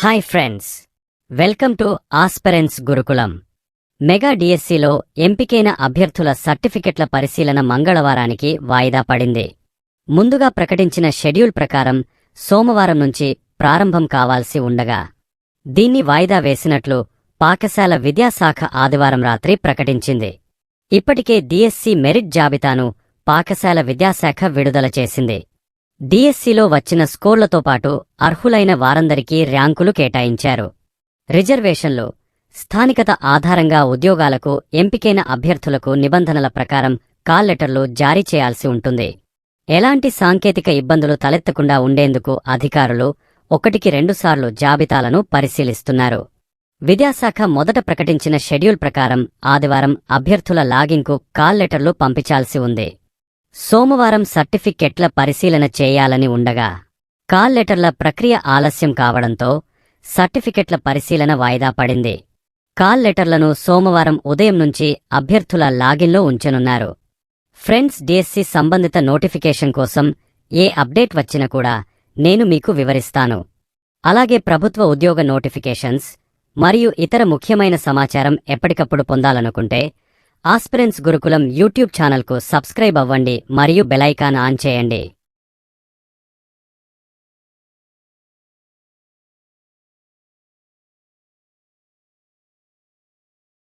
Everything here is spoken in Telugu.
Hi friends. Welcome to aspirants Gurukulam. Mega డిఎస్సిలో ఎంపికైన అభ్యర్థుల సర్టిఫికెట్ల పరిశీలన మంగళవారానికి వాయిదా పడింది. ముందుగా ప్రకటించిన షెడ్యూల్ ప్రకారం సోమవారం నుంచి ప్రారంభం కావాల్సి ఉండగా దీన్ని వాయిదా వేసినట్లు పాకశాల విద్యాశాఖ ఆదివారం రాత్రి ప్రకటించింది. ఇప్పటికే డిఎస్సి మెరిట్ జాబితాను పాకశాల విద్యాశాఖ విడుదల చేసింది. డిఎస్సిలో వచ్చిన స్కోర్లతో పాటు అర్హులైన వారందరికీ ర్యాంకులు కేటాయించారు. రిజర్వేషన్లు స్థానికత ఆధారంగా ఉద్యోగాలకు ఎంపికైన అభ్యర్థులకు నిబంధనల ప్రకారం కాల్ లెటర్లు జారీ చేయాల్సి ఉంటుంది. ఎలాంటి సాంకేతిక ఇబ్బందులు తలెత్తకుండా ఉండేందుకు అధికారులు ఒకటికి రెండుసార్లు జాబితాలను పరిశీలిస్తున్నారు. విద్యాశాఖ మొదట ప్రకటించిన షెడ్యూల్ ప్రకారం ఆదివారం అభ్యర్థుల లాగింగ్కు కాల్ లెటర్లు పంపించాల్సి ఉంది. సోమవారం సర్టిఫికెట్ల పరిశీలన చేయాలని ఉండగా కాల్ లెటర్ల ప్రక్రియ ఆలస్యం కావడంతో సర్టిఫికెట్ల పరిశీలన వాయిదా పడింది. కాల్ లెటర్లను సోమవారం ఉదయం నుంచి అభ్యర్థుల లాగిన్లో ఉంచనున్నారు. ఫ్రెండ్స్ డిఎస్సి సంబంధిత నోటిఫికేషన్ కోసం ఏ అప్డేట్ వచ్చినా కూడా నేను మీకు వివరిస్తాను. అలాగే ప్రభుత్వ ఉద్యోగ నోటిఫికేషన్స్ మరియు ఇతర ముఖ్యమైన సమాచారం ఎప్పటికప్పుడు పొందాలనుకుంటే ఆస్పిరెన్స్ గురుకులం యూట్యూబ్ ఛానల్కు సబ్స్క్రైబ్ అవ్వండి మరియు బెలైకాన్ ఆన్ చేయండి.